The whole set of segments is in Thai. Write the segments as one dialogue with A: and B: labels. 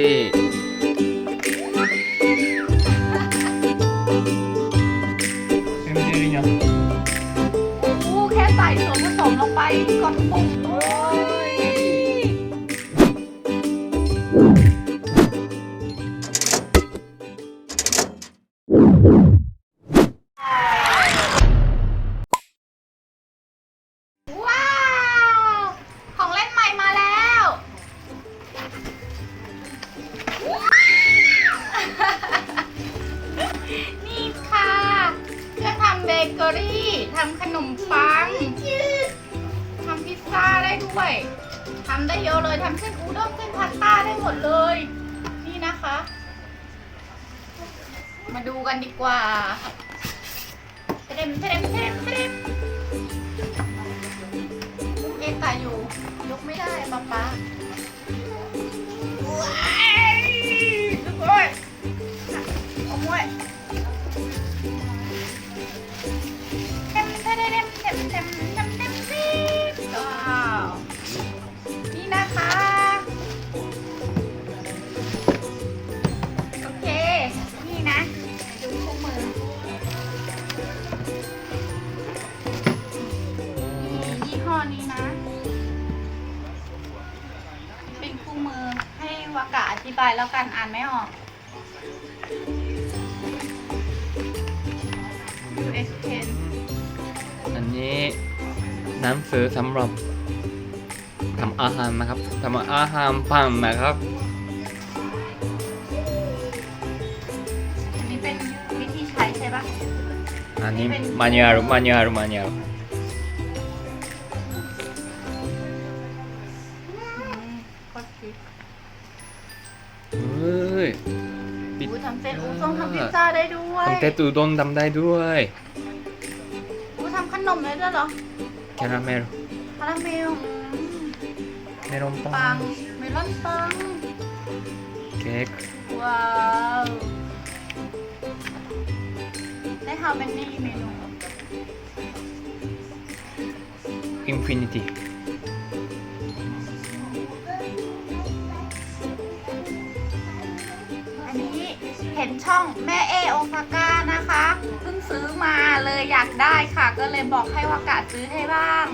A: รี่
B: เป็นเจริญยัง
C: อู้แค่ใส่ส่วนผสมลงไปกดปุ่ม ด้วยทำได้เยอะเลยทำเส้นอูด้งเส้นพาสต้าได้หมดเลย นี่นะคะ มาดูกันดีกว่าเทรมเทรมเทรมเทรมเอะกะอยู่ยกไม่ได้ป๊าป๊า บายแล้วกันอ่านไม่ออก US 10
A: อันนี้หนังสือสำหรับทำอาหารนะครับทำอาหารปังนะครับ
C: อันนี้เป็นวิธีใช้ใช่ปะ
A: อันนี้
C: เป็น
A: มานูอาลมานูอาลมานูอา
C: พิซซ่าได้ด้วย
A: ทำเตตูดนทำได้ด้วย
C: อู้ทำขนมได้ด้วยเหรอ
A: แคราเมล
C: คาราเมลอืม
A: เมลอนปั
C: ปั
A: ง
C: งเมลอนปัง
A: เค้ก
C: ว้าวได้ how many เมนู
A: อินฟินิตี้
C: นช่องแม่เอโอซาก้านะคะเพิ่งซื้อมาเลยอยากได้ค่ะ ก็เลยบอกให้วากาซื้อให้บ้าง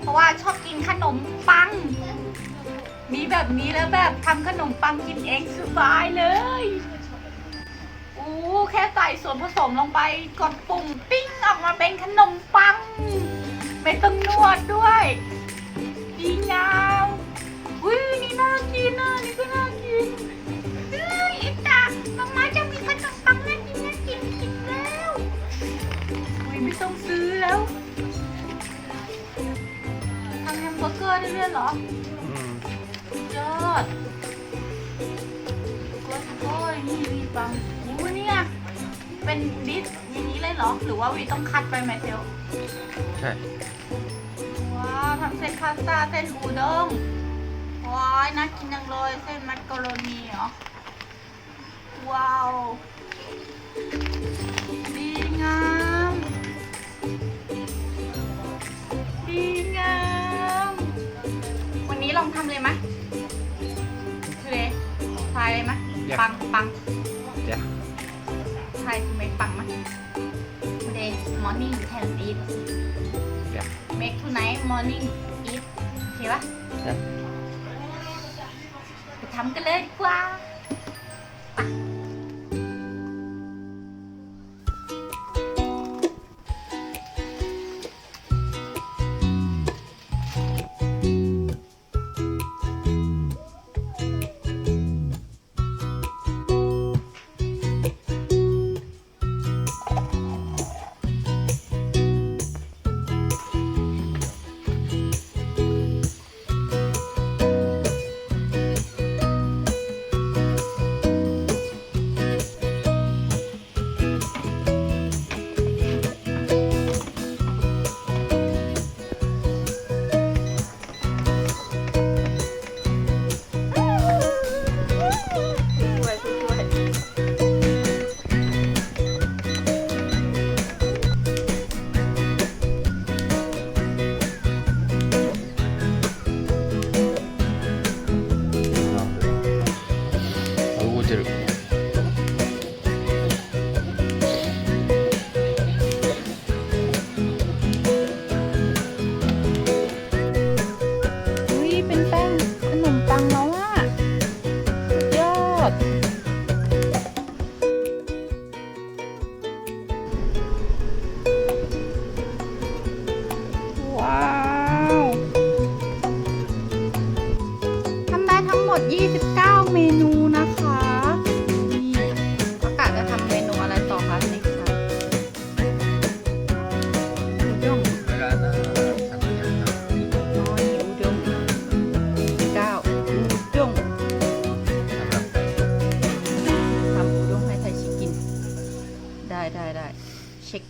C: เพราะว่าชอบกินขนมปัง มีแบบนี้แล้วแบบทำขนมปังกินเองสบายเลยอู้แค่ใส่ส่วนผสมลงไปกดปุ่มปิ้งออกมาเป็นขนมปัง ไม่ต้องนวดด้วยดีงามอุ้ยนี่น่ากินนะนี่ก็น่ากิน อร์เกอร์ได้ด้วยเหรอ
A: อืม
C: ยอดก็โอ้ยนี่มีปังอู้เนี่ยเป็นดิสอย่างนี้เลยเหรอ หรือว่าวีต้องคัดไปไหมเซล
A: ใช่
C: ว้าวทำเส้นพาสต้าเส้นอูด้งว้ายน่ากินจังเลยเส้นมักกะโรนีเหรอ ว้าว องทำเลยไหมเลยทายเลยไหมปังปัง
A: เดี๋ยว
C: ทายคือไม่ปังไหม Today morning you can eat
A: เดี๋ยว
C: make tonight morning eat โอเคปะ
A: เดี๋ยว
C: ไปทำกันเลยดีกว่า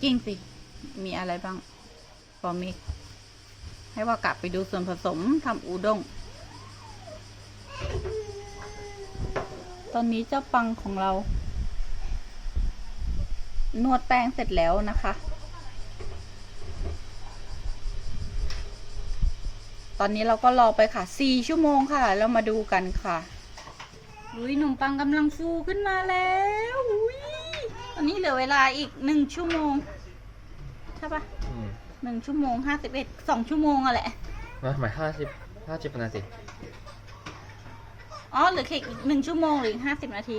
C: กิ้ง
A: สิ
C: มีอะไรบ้างปอมิกให้ว่ากลับไปดูส่วนผสมทำอุด้ง ตอนนี้เจ้าปังของเรา นวดแป้งเสร็จแล้วนะคะ ตอนนี้เราก็รอไปค่ะ4ชั่วโมงค่ะ แล้วมาดูกันค่ะอุ้ยขนมปังกำลังฟูขึ้นมาแล้วอุ้ยตอนนี้เหลือเวลาอีกหนึ่งชั่วโมง ช่ปะ
A: อืม
C: หนึ่งชั่วโมงห้าสิบเอ็ดสองชั่วโมงอะแหละ
A: มาหมายห้าสิบห้าสิบนาที
C: อ๋อเหลือแค่อีกหนึ่งชั่วโมงหรือห้าสิบนาที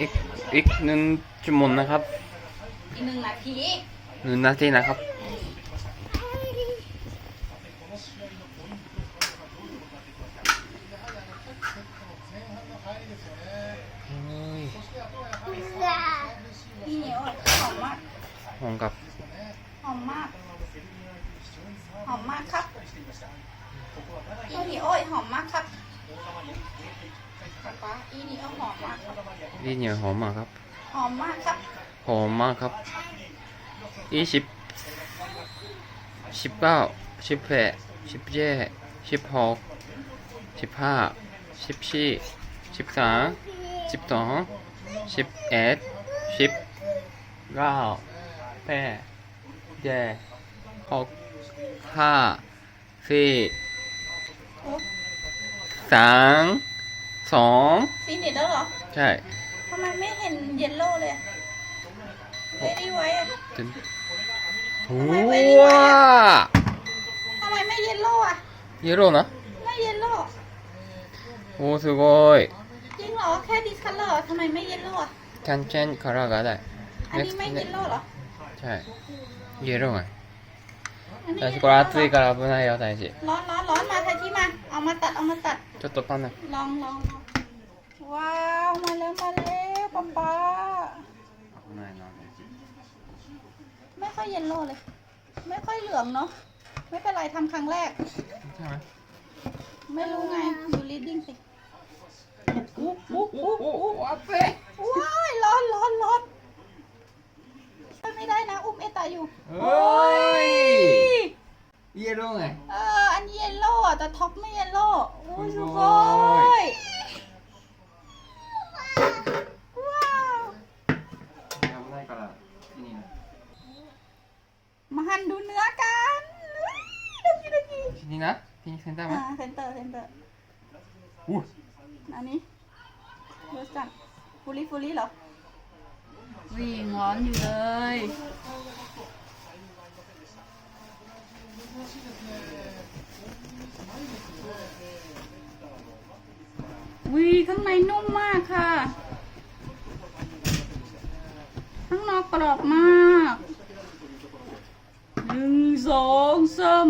A: อีกอีกหนึ่งชั่วโมงนะครับ
C: อีกหนึ่งนาที
A: หนึ่งนาทีนะครับเฮ้ย
C: นี่โอ้ยหอมมาก
A: หอมกับ
C: หอมมาก หอมมากครับอีนี่โอ้ยหอมมากครับป๊าป๊าอีนี่โอ้หอมมากครับ
A: นี่เหนียวหอมมากครับ
C: หอมมากครับ
A: หอมมากครับยี่สิบสิบเก้าสิบแปดสิบเจ็ดสิบหกสิบห้าสิบสี่สิบสามสิบสองสิบเอ็ดสิบเก้า แปดเจ็ดหกห้าสี่
C: โอ้
A: สามสอง
C: ซีนิดแล้วเหรอ
A: ใช่
C: ทำไมไม่เห็นเยลโล่เลยเวดี้ไว้อะ
A: จน
C: ทำไมไม่ได้ไว้
A: ว้า
C: อะ ทำไมไม่เยลโล่อะ
A: เยลโล่นะ
C: ไม่เยลโล่
A: โอ้すごい
C: จริงเหรอ แค่ดิสคัลเลอร์ทำไมไม่เยลโล่อะ
A: キャンチェンカラーがได้
C: อันนี้ไม่เยลโล่เหรอ
A: ช่เยลโล่ไงแต่
C: สกอ
A: ต
C: ตี้กั
A: บ
C: เรา
A: ไม่ได้เอาแต่สิ
C: ร้อนร้อนร้อนมาทันทีมาเอามาตัดเอามาตัด
A: จะตับปั้
C: นนะลองลองว้าวมาแล้วมาแล้วป๊าป๊าไม่ค่อยเยลโลเลย ไม่ค่อยเหลืองเนาะไม่เป็นไรทำครั้งแรก
A: ใช่ไหม
C: ไม่รู้ไงดูรีดดิ้งสิอู้อู้อู้อู้
A: อู้
C: ว้าวร้อนร้อนร้อน ไม่ได้นะ อุ้มเอตาอยู่
A: โอ้ยเยลโล่ไง
C: เอออันเยลโล่อะแต่ท็อปไม่เยลโล่โอ้ยสุโอ้ยว้าวมาหันดูเนื้อกันดูกีดูกี
A: ทีนี้นะทีนี้เซนเตอร์ไหม
C: อ่าเซนเตอร์เซนเตอร์
A: อู้
C: อันนี้รสจัดฟูลี่ฟูลี่เหรอ วิ่งร้อนอยู่เลยวีข้างในนุ่มมากค่ะ ข้างนอกกรอบมากหนึ่งสองสาม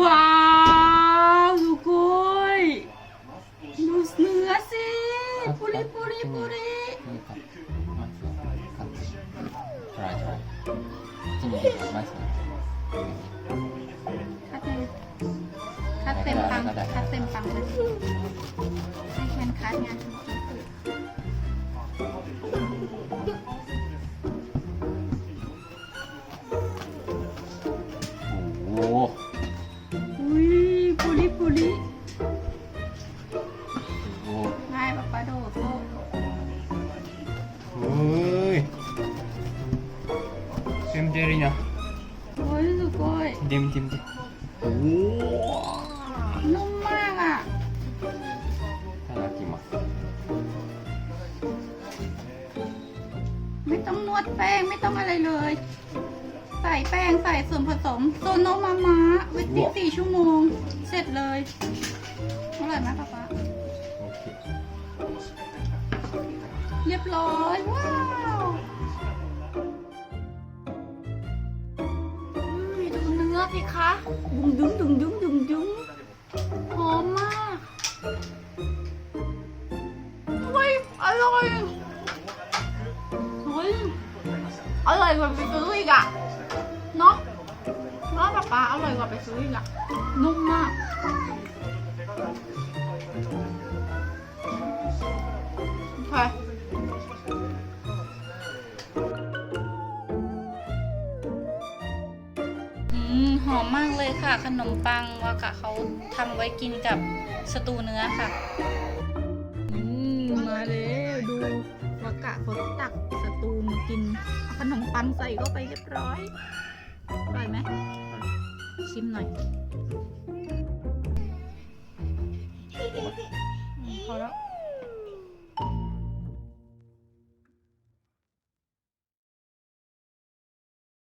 C: ว้าว
A: จริงจริงมาสิ
C: คัดเลยคัดเต็มปังคัดเต็มปังเลยให้แคนคัดไง
A: นุ่ม
C: มาก
A: อะ
C: น่ารั
A: กจริงว่ะ
C: ไม่ต้องนวดแป้งไม่ต้องอะไรเลย ใส่แป้งใส่ส่วนผสมโซโนมามะวิตติ้สี่ชั่วโมง เสร็จเลยอร่อยไหมป๊าป๊า
A: เรี
C: ยบร้อยว้า สิคะ ดุงดุงดุงดุงดุงดุงหอมมากเฮ้ยอร่อยเฮ้ยอร่อยกว่าไปซื้ออีกอะเนาะเนาะป๊าป๊าอร่อยกว่าไปซื้ออีกอะนุ่มมากโอเค ค่ะ ขนมปังวากะเขาทำไว้กินกับสตูเนื้อค่ะ อืมมาแล้วดูวากะเขาตักสตูมากินเอาขนมปังใส่เข้าไปเรียบร้อยอร่อยไหมชิมหน่อยอืมพอแล้ว